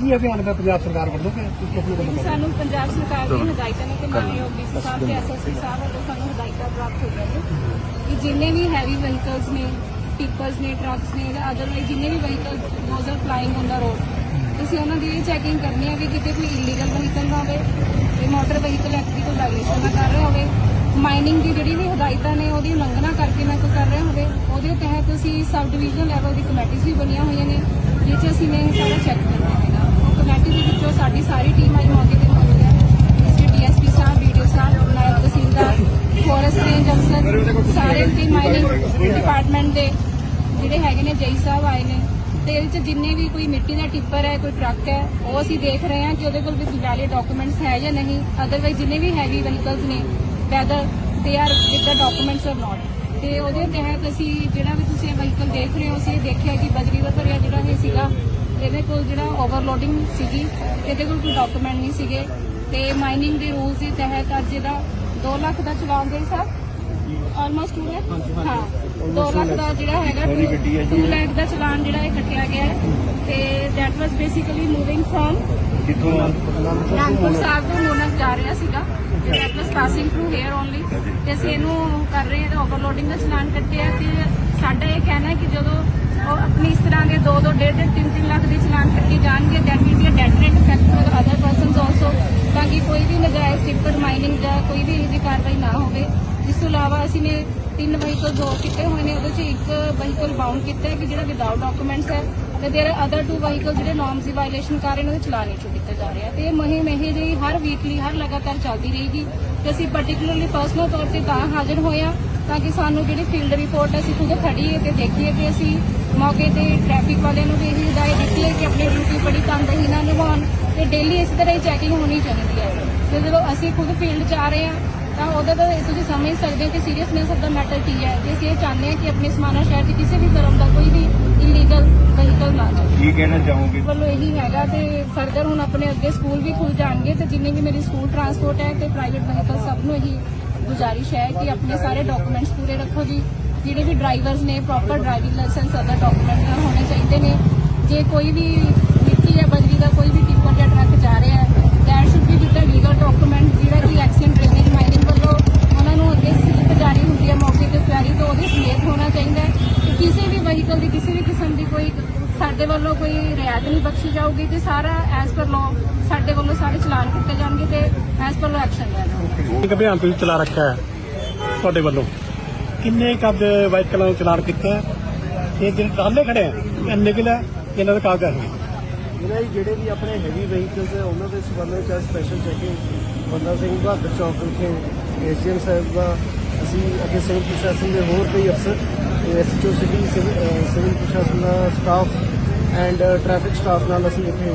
ਕੀ ਅਭਿਆਨ ਹੈ ਪੰਜਾਬ ਸਰਕਾਰ ਵੱਲੋਂ ਕਿ ਤੁਸੀਂ ਆਪਣੇ ਵੱਲੋਂ ਕਿ ਸਾਨੂੰ ਪੰਜਾਬ ਸਰਕਾਰ ਦੀਆਂ ਹਦਾਇਤਾਂ ਨੇ ਕਿ ਮਾਨਯੋਗ ਡੀਸੀ ਸਾਹਿਬ ਤੇ ਐਸਐਸਪੀ ਸਾਹਿਬ ਵੱਲੋਂ ਸਾਨੂੰ ਹਦਾਇਤਾਂ ਪ੍ਰਾਪਤ ਹੋਈਆਂ ਨੇ ਕਿ ਜਿੰਨੇ ਵੀ ਹੈਵੀ ਵਹੀਕਲਸ ਨੇ ਟਿੱਪਰਸ ਨੇ ਟਰੱਕਸ ਨੇ ਜਾਂ ਅਦਰਵਾਈਜ਼ ਜਿੰਨੇ ਵੀ vehicle those are flying on the road ਤੁਸੀਂ ਉਹਨਾਂ ਦੀ ਇਹ ਚੈਕਿੰਗ ਕਰਨੀ ਹੈ ਵੀ ਕਿਤੇ ਕੋਈ ਇਲੀਗਲ ਵਹੀਕਲ ਨਾ ਹੋਵੇ ਤੇ ਮੋਟਰ ਵਹੀਕਲ ਐਕਟ ਦੀ ਕੋਈ ਵਾਇਲੇਸ਼ਨ ਨਾ ਕਰ ਰਿਹਾ ਹੋਵੇ ਮਾਈਨਿੰਗ ਦੀ ਜਿਹੜੀ ਵੀ ਹਦਾਇਤਾਂ ਨੇ ਉਹਦੀ ਉਲੰਘਣਾ ਕਰਕੇ ਨਾ ਕੋਈ ਕਰ ਰਿਹਾ ਹੋਵੇ ਉਹਦੇ ਤਹਿਤ ਅਸੀਂ ਸਬ ਡਿਵੀਜ਼ਨਲ ਲੈਵਲ ਦੀ ਕਮੇਟੀਆਂ ਵੀ ਬਣੀਆਂ ਹੋਈਆਂ ਨੇ 'ਚ ਅਸੀਂ ਨੇ ਇਹ ਸਾਰਾ ਚੈੱਕ ਕਰਨਾ ਉਹ ਕਮੇਟੀ ਦੇ ਵਿੱਚੋਂ ਸਾਡੀ ਸਾਰੀ ਟੀਮ ਅੱਜ ਮੌਕੇ ਤੇ ਮੌਜੂਦ ਹੈ। ਮਿਸਟਰ ਡੀਐਸਪੀ ਸਾਹਿਬ ਵੀਡੀਓ ਸਾਹਿਬ, ਨਾਇਬ ਤਹਿਸੀਲਦਾਰ ਫੋਰੈਸਟ ਰੇਂਜ ਅਫਸਰ ਸਾਰੇ ਦੀ ਮਾਈਨਿੰਗ ਡਿਪਾਰਟਮੈਂਟ ਦੇ ਜਿਹੜੇ ਹੈਗੇ ਨੇ, ਜਈ ਸਾਹਿਬ ਆਏ ਨੇ। ਤੇ ਇਹਦੇ ਚ ਜਿੰਨੇ ਵੀ ਕੋਈ ਮਿੱਟੀ ਦਾ ਟਿੱਪਰ ਹੈ, ਕੋਈ ਟਰੱਕ ਹੈ, ਉਹ ਅਸੀਂ ਦੇਖ ਰਹੇ ਹਾਂ ਕਿ ਉਹਦੇ ਕੋਲ ਵੀ ਵੈਲਿਡ ਡਾਕੂਮੈਂਟਸ ਹੈ ਜਾਂ ਨਹੀਂ। ਅਦਰਵਾਈਜ਼ ਜਿੰਨੇ ਵੀ ਹੈਵੀ ਵਹੀਕਲਸ ਨੇ whether they are with the documents or not ਤੇ ਉਹਦੇ ਤਹਿਤ ਅਸੀਂ ਜਿਹੜਾ ਵੀ ਤੁਸੀਂ ਵਹੀਕਲ ਦੇਖ ਰਹੇ ਹੋ, ਅਸੀਂ ਦੇਖਿਆ ਕਿ ਬਜਰੀ ਦਾ ਭਰਿਆ ਜਿਹੜਾ ਇਹ ਸੀਗਾ ਇਹਦੇ ਕੋਲ ਜਿਹੜਾ ਓਵਰਲੋਡਿੰਗ ਸੀਗੀ ਇਹਦੇ ਕੋਲ ਕੋਈ ਡਾਕੂਮੈਂਟ ਨਹੀਂ ਸੀਗੇ। ਤੇ ਮਾਈਨਿੰਗ ਦੇ ਰੂਲਸ ਦੇ ਤਹਿਤ ਅੱਜ ਇਹਦਾ 2 ਲੱਖ ਦਾ ਚਲਾਨ ਦੇ ਸਾਹਿਬ ਆਲਮੋਸਟ 2 ਲੱਖ ਹਾਂ। 2 ਲੱਖ ਦਾ ਜਿਹੜਾ ਹੈਗਾ 2 ਲੱਖ ਦਾ ਚਲਾਨ ਜਿਹੜਾ ਇਹ ਕੱਟਿਆ ਗਿਆ ਹੈ। ਤੇ that was basically moving firm ਕਿੱਥੋਂ ਨਾਨਕਪੁਰ ਸਾਹਿਬ ਤੋਂ ਮੋਨਕ ਜਾ ਰਿਹਾ ਸੀਗਾ। ਤੇ that was passing through here only ਤੇ ਅਸੀਂ ਇਹਨੂੰ ਕਰ ਰਹੇ ਹਾਂ ਓਵਰਲੋਡਿੰਗ ਦਾ ਚਲਾਨ ਕੱਟਿਆ ਤੇ ਸਾਡਾ ਇਹ ਕਹਿਣਾ ਹੈ ਕਿ ਜਦੋਂ ਉਹ ਆਪਣੀ ਇਸ ਤਰ੍ਹਾਂ ਦੇ 2 2 1.5 3 3 ਲੱਖ ਦੇ ਚਲਾਨ ਕੱਟੇ ਜਾਣਗੇ that will be a deterrent effect for other persons also ਤਾਂ ਕੋਈ ਵੀ ਨਜਾਇਜ਼ ਟਿੱਪਰ ਮਾਈਨਿੰਗ ਜਾਂ ਕੋਈ ਵੀ ਇਹੋ ਜਿਹੀ ਕਾਰਵਾਈ ਨਾ ਹੋਵੇ। ਇਸ ਤੋਂ ਇਲਾਵਾ ਅਸੀਂ ਨੇ ਤਿੰਨ ਵਹੀਕਲ ਜੋ ਕੀਤੇ ਹੋਏ ਨੇ, ਉਹਦੇ ਚ ਇੱਕ ਵਹੀਕਲ ਬਾਉਂਡ ਕੀਤਾ ਹੈ ਕਿ ਜਿਹੜਾ ਵਿਦਆਊਟ ਡਾਕੂਮੈਂਟਸ ਹੈ ਤੇ ਦੇਰ ਅਦਰ ਟੂ ਵਹੀਕਲ ਜਿਹੜੇ ਨਾਰਮਸ ਦੀ ਵਾਇਲੇਸ਼ਨ ਕਰ ਰਹੇ ਨੇ ਉਹਦੇ ਚਲਾਨ ਇਸ਼ੂ ਕੀਤਾ ਜਾ ਰਿਹਾ। ਤੇ ਇਹ ਮੁਹਿੰਮ ਇਹ ਜਿਹੀ ਹਰ ਵੀਕਲੀ ਹਰ ਲਗਾਤਾਰ ਚੱਲਦੀ ਰਹੇਗੀ ਤੇ ਅਸੀਂ ਪਾਰਟਿਕੂਲਰਲੀ ਪਰਸਨਲ ਤੌਰ ਤੇ ਤਾਂ ਹਾਜ਼ਰ ਹੋਏ ਹਾਂ ਤਾਂ ਕਿ ਸਾਨੂੰ ਜਿਹੜੀ ਫੀਲਡ ਰਿਪੋਰਟ ਅਸੀਂ ਖੁਦ ਖੜੀਏ ਤੇ ਦੇਖੀਏ ਕਿ ਅਸੀਂ ਮੌਕੇ ਤੇ ਟ੍ਰੈਫਿਕ ਵਾਲਿਆਂ ਨੂੰ ਵੀ ਇਹ ਹਦਾਇਤ ਦਿੱਤੀ ਹੈ ਕਿ ਆਪਣੀ ਡਿਊਟੀ ਬੜੀ ਤਨਦੇਹੀ ਨਾਲ ਨਿਭਾਉਣ। ਤੇ ਡੇਲੀ ਇਸ ਤਰ੍ਹਾਂ ਹੀ ਚੈਕਿੰਗ ਹੋਣੀ ਚਾਹੀਦੀ ਹੈ। ਤੇ ਜਦੋਂ ਅਸੀਂ ਖੁਦ ਫੀਲਡ 'ਚ ਆ ਰਹੇ ਹਾਂ ਤਾਂ ਉਹਦਾ ਤਾਂ ਤੁਸੀਂ ਸਮਝ ਸਕਦੇ ਹੋ ਕਿ ਸੀਰੀਅਸਨੈਸ ਆਫ ਦਾ ਮੈਟਰ ਕੀ ਹੈ। ਜੇ ਅਸੀਂ ਇਹ ਚਾਹੁੰਦੇ ਹਾਂ ਕਿ ਆਪਣੇ ਸਮਾਨਾ ਸ਼ਹਿਰ 'ਚ ਕਿਸੇ ਵੀ ਤਰ੍ਹਾਂ ਦਾ ਕੋਈ ਵੀ ਇਲੀਗਲ ਵਹੀਕਲ ਨਾ ਜਾਵੇ। ਕੀ ਕਹਿਣਾ ਚਾਹੋਗੇ? ਵੱਲੋਂ ਇਹੀ ਹੈਗਾ ਤੇ ਫਰਦਰ ਹੁਣ ਆਪਣੇ ਅੱਗੇ ਸਕੂਲ ਵੀ ਖੁੱਲ ਜਾਣਗੇ ਤੇ ਜਿੰਨੇ ਵੀ ਮੇਰੀ ਸਕੂਲ ਟਰਾਂਸਪੋਰਟ ਹੈ ਤੇ ਪ੍ਰਾਈਵੇਟ ਵਹੀਕਲ ਸਭ ਨੂੰ ਇਹੀ ਗੁਜ਼ਾਰਿਸ਼ ਹੈ ਕਿ ਆਪਣੇ ਸਾਰੇ ਡਾਕੂਮੈਂਟਸ ਪੂਰੇ ਰੱਖੋ ਜੀ। ਜਿਹੜੇ ਵੀ ਡਰਾਈਵਰਸ ਨੇ proper driving licence other document ਹੋਣੇ ਚਾਹੀਦੇ ਨੇ। ਜੇ ਕੋਈ ਵੀ ਮਿੱਟੀ ਜਾਂ ਬਜਰੀ ਦਾ ਕੋਈ ਵੀ ਟਿੱਪਰ ਟਰੱਕ ਜਾ ਰਿਹਾ ਹੈ। That should be with legal document ਜਿਹੜਾ ਕਿ ਐਕਸੀਡੈਂਟ ਡਰੇਨੇਜ ਮਾਈਨਿੰਗ ਵੱਲੋਂ ਉਹਨਾਂ ਨੂੰ ਅੱਗੇ ਸਲਿੱਪ ਜਾਰੀ ਹੁੰਦੀ ਹੈ ਮੌਕੇ ਤੇ ਕੁਐਰੀ ਤੋਂ, ਉਹਦੇ ਸਮੇਤ ਹੋਣਾ ਚਾਹੀਦਾ ਹੈ ਕਿ ਕਿਸੇ ਵੀ ਵਹੀਕਲ ਦੀ, ਕਿਸੇ ਵੀ ਕਿਸਮ ਦੀ ਕੋਈ ਸਾਡੇ ਵੱਲੋਂ ਕੋਈ ਰਿਆਇਤ ਨਹੀਂ ਬਖਸ਼ੀ ਜਾਊਗੀ ਤੇ ਸਾਰਾ ਐਸ ਪਰ ਲਾਅ ਸਾਡੇ ਵੱਲੋਂ ਸਾਰੇ ਚਲਾਨ ਕੀਤੇ ਜਾਣਗੇ ਤੇ ਐਸ ਪਰ ਲਾਅ ਐਕਸ਼ਨ ਲਿਆ ਜਾਊਗਾ ਇੱਕ ਅਭਿਆਨ ਤੁਸੀਂ ਚਲਾ ਰੱਖਿਆ ਹੈ ਤੁਹਾਡੇ ਵੱਲੋਂ? ਕਿੰਨੇ ਕਦ ਵਾਹੀਕਲਾਂ ਨੂੰ ਚਲਾਨ ਕੀਤਾ ਇਹ ਜਿਹੜੇ ਟਰਾਲੇ ਖੜੇ ਆ ਇੰਨੇ ਕਿਲਾ ਇਹਨਾਂ ਦਾ ਕਾਗਜ਼ ਹੈ ਇਹਨਾਂ ਦੀ ਜਿਹੜੇ ਵੀ ਆਪਣੇ ਹੈਵੀ ਵਹੀਕਲਸ ਹੈ, ਉਹਨਾਂ ਦੇ ਸੰਬੰਧ ਵਿੱਚ ਅੱਜ ਸਪੈਸ਼ਲ ਚੈਕਿੰਗ ਬੰਦਾ ਸਿੰਘ ਬਹਾਦਰ ਚੌਕ ਵਿਖੇ ਏਸ਼ੀਅਨ ਸਾਹਿਬ ਦਾ ਅਸੀਂ ਅੱਗੇ ਸਿਵਲ ਪ੍ਰਸ਼ਾਸਨ ਦੇ ਹੋਰ ਕਈ ਅਫਸਰ ਐਸਐਚਓ ਸਿਟੀ ਸਿਵਲ ਪ੍ਰਸ਼ਾਸਨ ਦਾ ਸਟਾਫ ਐਂਡ ਟ੍ਰੈਫਿਕ ਸਟਾਫ ਨਾਲ ਅਸੀਂ ਇੱਥੇ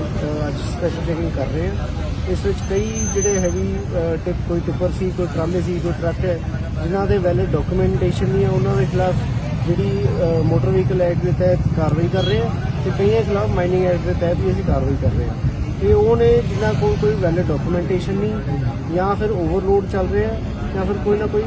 ਅੱਜ ਸਪੈਸ਼ਲ ਚੈਕਿੰਗ ਕਰ ਰਹੇ ਹਾਂ। ਇਸ ਵਿੱਚ ਕਈ ਜਿਹੜੇ ਹੈਵੀ ਟਿਪ, ਕੋਈ ਟਿੱਪਰ ਸੀ, ਕੋਈ ਟਰਾਲੇ ਸੀ, ਕੋਈ ਟਰੱਕ ਹੈ, ਜਿਨ੍ਹਾਂ ਦੇ ਵੈਲਿਡ ਡਾਕੂਮੈਂਟੇਸ਼ਨ ਨਹੀਂ ਹੈ, ਉਹਨਾਂ ਦੇ ਖਿਲਾਫ ਜਿਹੜੀ ਮੋਟਰ ਵਹੀਕਲ ਐਕਟ ਦੇ ਤਹਿਤ ਕਾਰਵਾਈ ਕਰ ਰਹੇ ਹਾਂ। ਤੇ ਕਈਆਂ ਖਿਲਾਫ ਮਾਈਨਿੰਗ ਐਕਟ ਦੇ ਤਹਿਤ ਵੀ ਅਸੀਂ ਕਾਰਵਾਈ ਕਰ ਰਹੇ ਹਾਂ। ਤੇ ਉਹ ਨੇ ਜਿਨ੍ਹਾਂ ਕੋਲ ਕੋਈ ਵੈਲਿਡ ਡਾਕੂਮੈਂਟੇਸ਼ਨ ਨਹੀਂ ਜਾਂ ਫਿਰ ਓਵਰਲੋਡ ਚੱਲ ਰਿਹਾ ਜਾਂ ਫਿਰ ਕੋਈ ਨਾ ਕੋਈ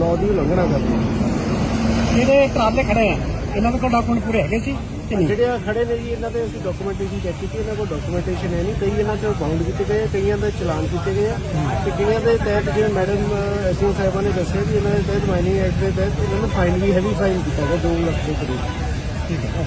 ਲਾਅ ਦੀ ਉਲੰਘਣਾ ਕਰ ਰਿਹਾ। ਜਿਹੜੇ ਟਰਾਲੇ ਖੜੇ ਆ ਇਹਨਾਂ ਦੇ ਕੋਲ ਡਾਕੂਮੈਂਟ ਪੂਰੇ ਹੈਗੇ ਸੀ ਜਿਹੜੇ ਆ ਖੜੇ ਨੇ ਜੀ ਇਹਨਾਂ ਦੇ ਅਸੀਂ ਡਾਕੂਮੈਂਟੇਸ਼ਨ ਚੈੱਕ ਕੀਤੀ ਇਹਨਾਂ ਕੋਲ ਡਾਕੂਮੈਂਟੇਸ਼ਨ ਹੈ ਨਹੀਂ। ਕਈ ਇਹਨਾਂ ਚੋਂ ਬਾਉਂਡ ਕੀਤੇ ਗਏ ਕਈਆਂ ਦੇ ਚਲਾਨ ਕੀਤੇ ਗਏ ਆ। ਤੇ ਕਈਆਂ ਦੇ ਤਹਿਤ ਜਿਵੇਂ ਮੈਡਮ ਐਸਓ ਸਾਹਿਬਾਂ ਨੇ ਦੱਸਿਆ ਵੀ ਇਹਨਾਂ ਦੇ ਤਹਿਤ ਮਾਈਨਿੰਗ ਐਕਟ ਦੇ ਤਹਿਤ ਇਹਨਾਂ ਨੂੰ ਫਾਈਨ ਵੀ ਹੈਵੀ ਫਾਈਨ ਕੀਤਾ ਗਿਆ 2 ਲੱਖ ਦੇ ਕਰੀਬ। ਠੀਕ ਹੈ।